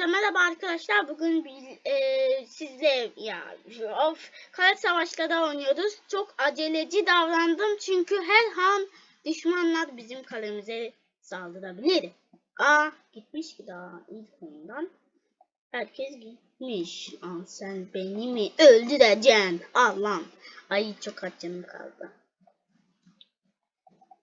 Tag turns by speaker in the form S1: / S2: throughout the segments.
S1: Hepinize merhaba arkadaşlar. Bugün biz, e, sizle ya of kale savaşları oynuyoruz. Çok aceleci davrandım çünkü her an düşmanlar bizim kalemize saldırabilir. Aa gitmiş ki daha ilk oyundan. Herkes gitmiş. Aa, sen beni mi öldüreceksin? Allah'ım. Ay çok aç canım kaldı.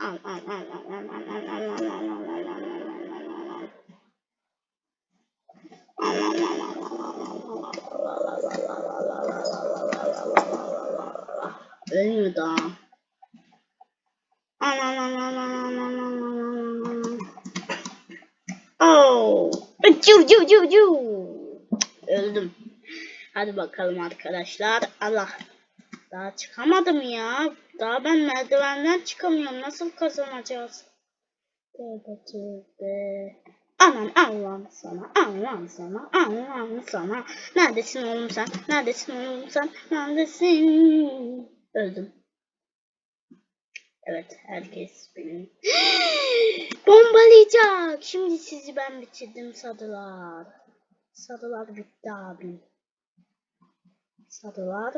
S1: Al al al al al al al al al al al al al al al Ölmüyor daha. Oh. Cu cu cu cu. Öldüm. Hadi bakalım arkadaşlar. Allah. Daha çıkamadım ya. Daha ben merdivenden çıkamıyorum. Nasıl kazanacağız? Tövbe tövbe. Aman Allah'ım sana, Allah'ım sana, Allah'ım sana. Neredesin oğlum sen? Neredesin oğlum sen? Neredesin? Öldüm. Evet, herkes benim. Bombalayacak. Şimdi sizi ben bitirdim sadılar. Sadılar bitti abim. Sadılar.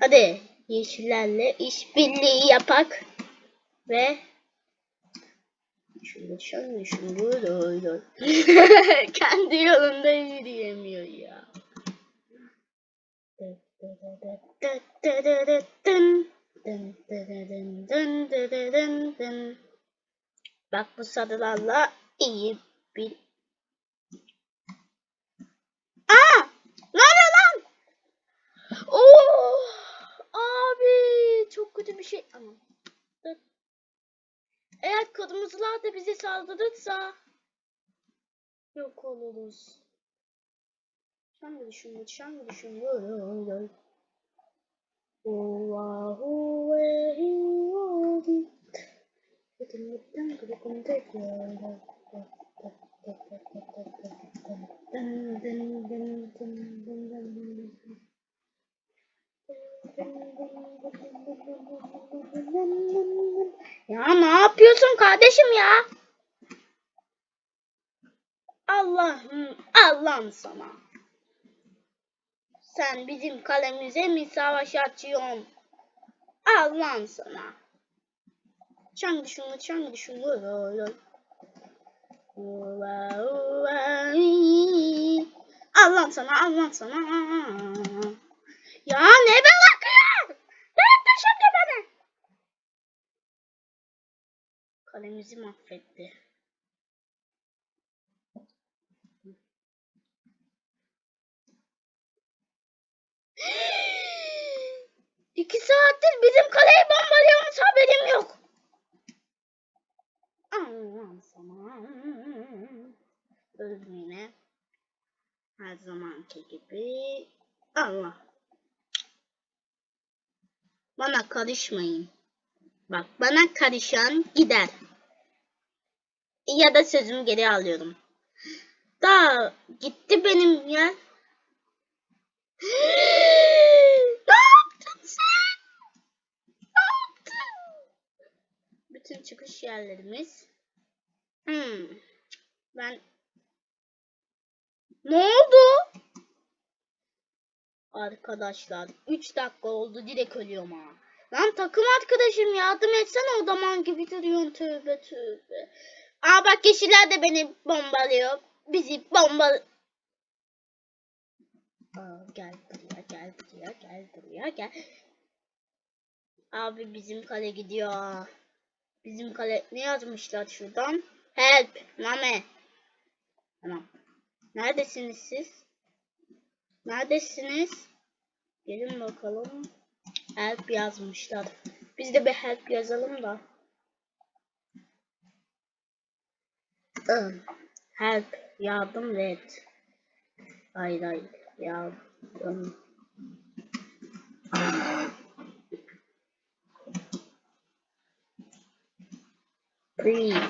S1: Hadi yeşillerle işbirliği yapak ve şunu şunu şunu böyle kendi yolunda yürüyemiyor ya. Bak bu sadılarla iyi bir Aa! Ne oluyor lan? Oh! Abi çok kötü bir şey. Dur. Eğer kırmızılar da bize saldırırsa yok oluruz. Şangı düşündü, şangı düşündü. Allahu ehiyadi. Hükümetten kılıkım tek yolda. Ya ne yapıyorsun kardeşim ya? Allah'ım, Allah'ım sana. Sen bizim kalemize mi savaş açıyorsun? Allah'ım sana. Çang şunu, çang şunu. Allah'ım sana, Allah'ım sana. Ya ne be bakıyor? Bırak şimdi beni. Kalemizi mahvetti. İki saattir bizim kaleyi bombalıyormuş haberim yok. Allah'ım sana. Öldüm yine. Her zamanki gibi. Allah. Bana karışmayın. Bak bana karışan gider. Ya da sözümü geri alıyorum. Daha gitti benim ya. Ne yaptın sen? Ne yaptın? Bütün çıkış yerlerimiz. Hmm. Ben ne oldu? Arkadaşlar 3 dakika oldu direkt ölüyorum ha. Lan takım arkadaşım yardım etsene o zaman gibi duruyorsun tövbe tövbe. Aa bak yeşiller de beni bombalıyor. Bizi bombal... Gel buraya gel buraya gel buraya gel. Abi bizim kale gidiyor. Bizim kale ne yazmışlar şuradan? Help Name. Tamam. Neredesiniz siz? Neredesiniz? Gelin bakalım. Help yazmışlar. Biz de bir help yazalım da. Help. Yardım et. Hayır hayır. Yardım. Please.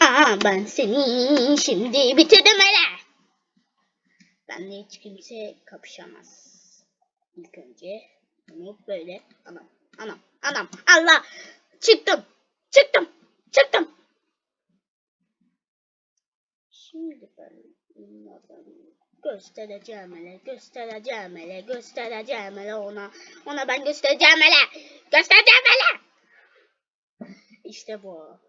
S1: Aa ben seni şimdi bitirdim hele. Benle hiç kimse kapışamaz. İlk önce bunu böyle anam anam anam Allah çıktım çıktım Göstereceğim hele, göstereceğim hele, göstereceğim hele ona. Ona ben göstereceğim hele. Göstereceğim hele. İşte bu.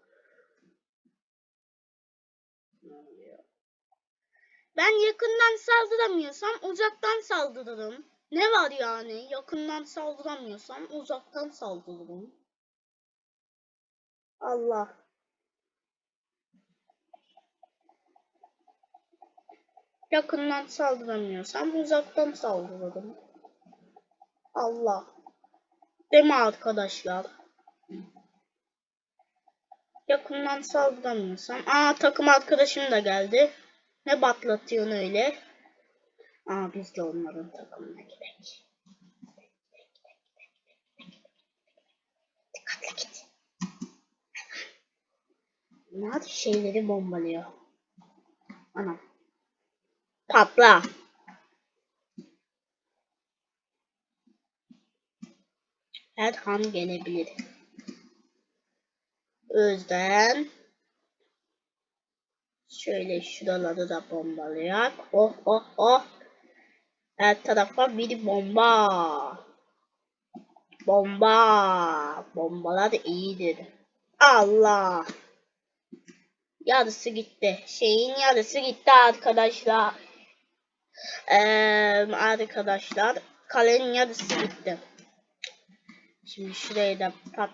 S1: Ben yakından saldıramıyorsam uzaktan saldırırım. Ne var yani? Yakından saldıramıyorsam uzaktan saldırırım. Allah. Yakından saldıramıyorsam uzaktan saldırırım. Allah. Mi arkadaşlar? Yakından saldıramıyorsam. Aa takım arkadaşım da geldi. Ne batlatıyorsun öyle? Aa biz de onların takımına gidelim. Dikkatli git. Bunlar şeyleri bombalıyor. Anam. Patla. Her an gelebilir. O yüzden şöyle şuraları da bombalayak. Oh oh oh. Her tarafa bir bomba. Bomba. Bombalar iyidir. Allah. Yarısı gitti. Şeyin yarısı gitti arkadaşlar. Ee, arkadaşlar kalenin yarısı gitti. Şimdi şurayı da pat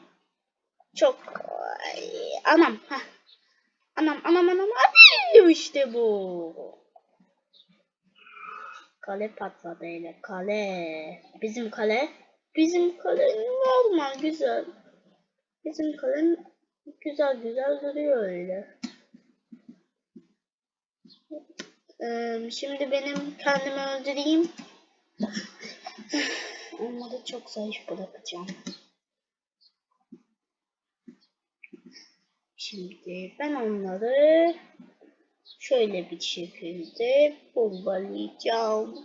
S1: çok Ay, anam ha anam anam anam abi işte bu. Kale patladı hele kale. Bizim kale bizim kale normal güzel. Bizim kale güzel güzel duruyor öyle Ee, şimdi benim kendimi öldüreyim onları çok zayıf bırakacağım Şimdi ben onları şöyle bir şekilde bombalayacağım.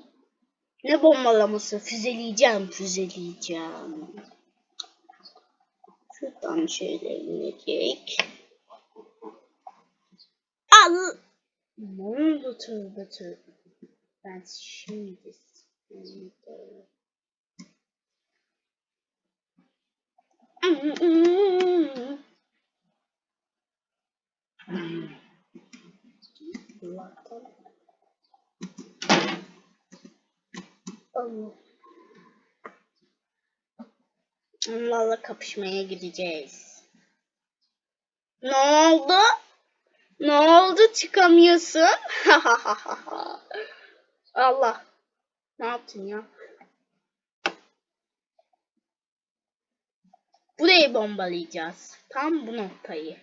S1: Ne bombalaması? Füzeleyeceğim, füzeleyeceğim. Şuradan şöyle inecek. Al! Ne oldu tövbe tövbe. Ben şimdi... Onlarla kapışmaya gideceğiz. Ne oldu? Ne oldu çıkamıyorsun? Allah. Ne yaptın ya? Burayı bombalayacağız. Tam bu noktayı.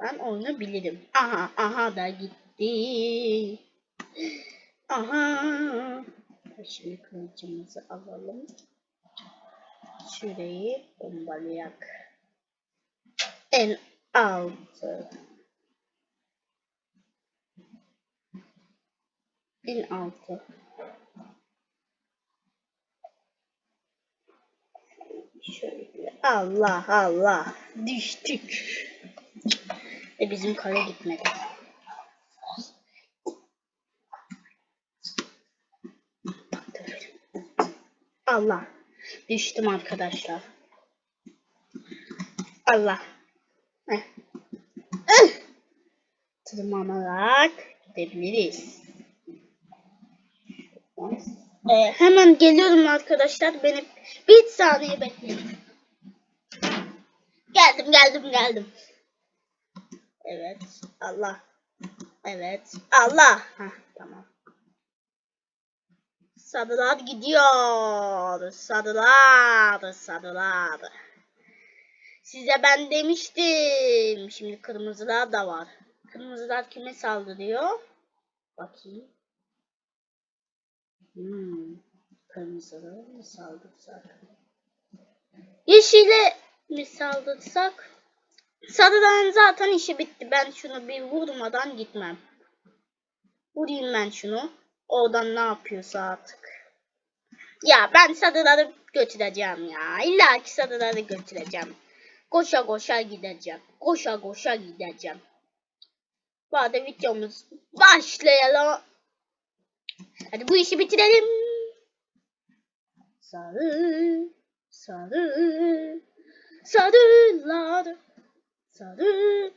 S1: Ben oyunu bilirim. Aha aha da gitti. Aha. Şimdi kılıcımızı alalım. Şurayı bombalayak. En altı. En altı. Şöyle. Allah Allah. Düştük. Ve bizim kale gitmedi. Allah. Düştüm arkadaşlar. Allah. Tırmanarak gidebiliriz. Hemen geliyorum arkadaşlar. Beni bir saniye bekleyin. Geldim geldim geldim. Evet. Allah. Evet. Allah. Heh, tamam. Sarılar gidiyor. Sarılar. Sarılar. Size ben demiştim. Şimdi kırmızılar da var. Kırmızılar kime saldırıyor? Bakayım. Hmm. Mı saldırsak? Yeşile mi saldırsak? Sarıların zaten işi bitti. Ben şunu bir vurmadan gitmem. Vurayım ben şunu. Oradan ne yapıyorsa artık. Ya ben sarıları götüreceğim ya. İlla ki sarıları götüreceğim. Koşa koşa gideceğim. Koşa koşa gideceğim. Bu arada videomuz başlayalım. Hadi bu işi bitirelim. Sarı, sarı, sarılar, sarılar,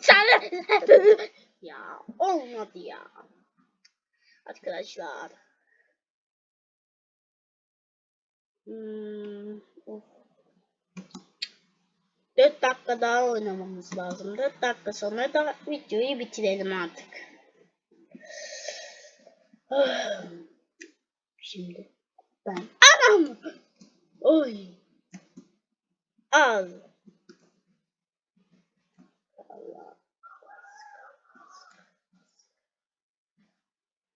S1: sarı. Ya olmadı ya. Arkadaşlar. Hmm, of. 4 dakika daha oynamamız lazım. 4 dakika sonra da videoyu bitirelim artık. Şimdi ben anam. Oy. Al. Allah.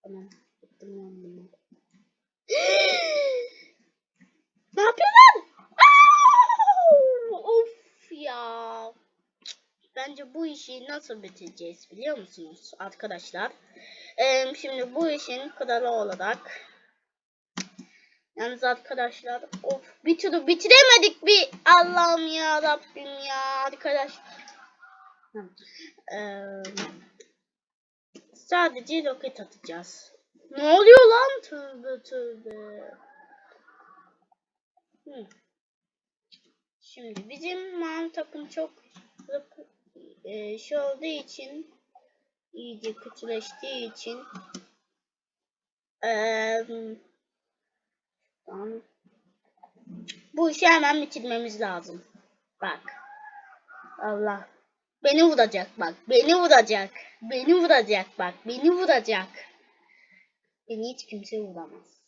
S1: Tamam. Gittim ben bunu. ne yapıyorlar? Aa! Of ya. Bence bu işi nasıl bitireceğiz biliyor musunuz arkadaşlar? Şimdi bu işin kralı olarak Yalnız arkadaşlar of bir türlü bitiremedik bir Allah'ım ya Rabbim ya arkadaş. Sadece roket atacağız. Ne oluyor lan? Tövbe tövbe. Şimdi bizim man takım çok e, şey olduğu için iyice kötüleştiği için Tamam. Bu işi hemen bitirmemiz lazım. Bak. Allah. Beni vuracak bak. Beni vuracak. Beni vuracak bak. Beni vuracak. Beni hiç kimse vuramaz.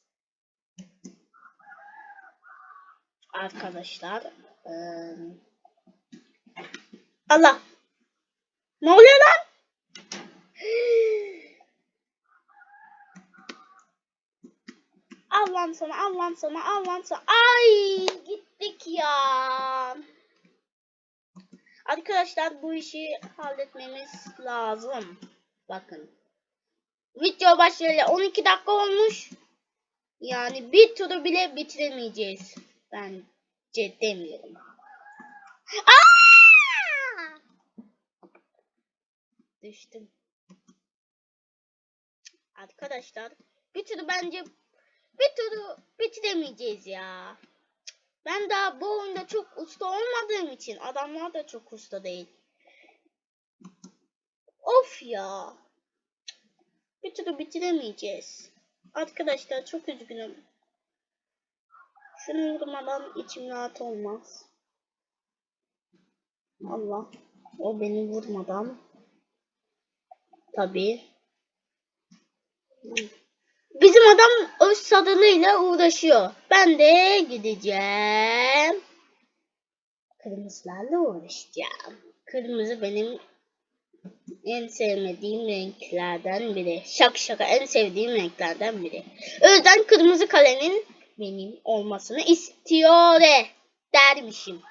S1: Arkadaşlar. eee, Allah. Ne oluyor lan? Allah'ım sana, Allah'ım sana, Allah'ım sana. Ay gittik ya. Arkadaşlar bu işi halletmemiz lazım. Bakın. Video başlayalı 12 dakika olmuş. Yani bir turu bile bitiremeyeceğiz. Bence demiyorum. Aa! Düştüm. Arkadaşlar bir turu bence bir turu bitiremeyeceğiz ya. Ben daha bu oyunda çok usta olmadığım için adamlar da çok usta değil. Of ya. Bir turu bitiremeyeceğiz. Arkadaşlar çok üzgünüm. Şunu vurmadan içim rahat olmaz. Allah. O beni vurmadan. Tabii. Bizim adam öz sadılıyla uğraşıyor. Ben de gideceğim. Kırmızılarla uğraşacağım. Kırmızı benim en sevmediğim renklerden biri. Şak şaka en sevdiğim renklerden biri. O yüzden kırmızı kalemin benim olmasını istiyor dermişim.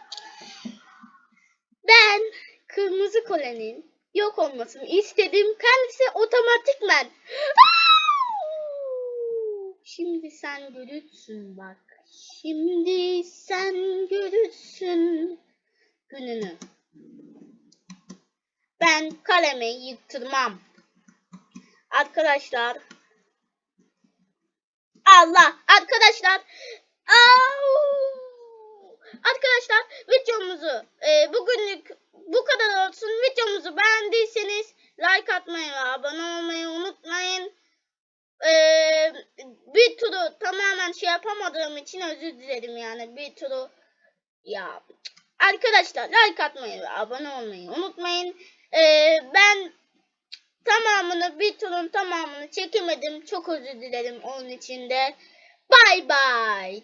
S1: Ben kırmızı kalenin yok olmasını istedim. Kendisi otomatikmen. Şimdi sen görürsün bak. Şimdi sen görürsün gününü. Ben kalemi yıktırmam. Arkadaşlar. Allah arkadaşlar. Au! Arkadaşlar videomuzu e, bugünlük bu kadar olsun. Videomuzu beğendiyseniz like atmayı ve abone olmayı turu tamamen şey yapamadığım için özür dilerim yani bir turu ya arkadaşlar like atmayı ve abone olmayı unutmayın. Ee, ben tamamını bir turun tamamını çekemedim. Çok özür dilerim onun için de. Bye bye.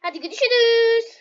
S1: Hadi görüşürüz.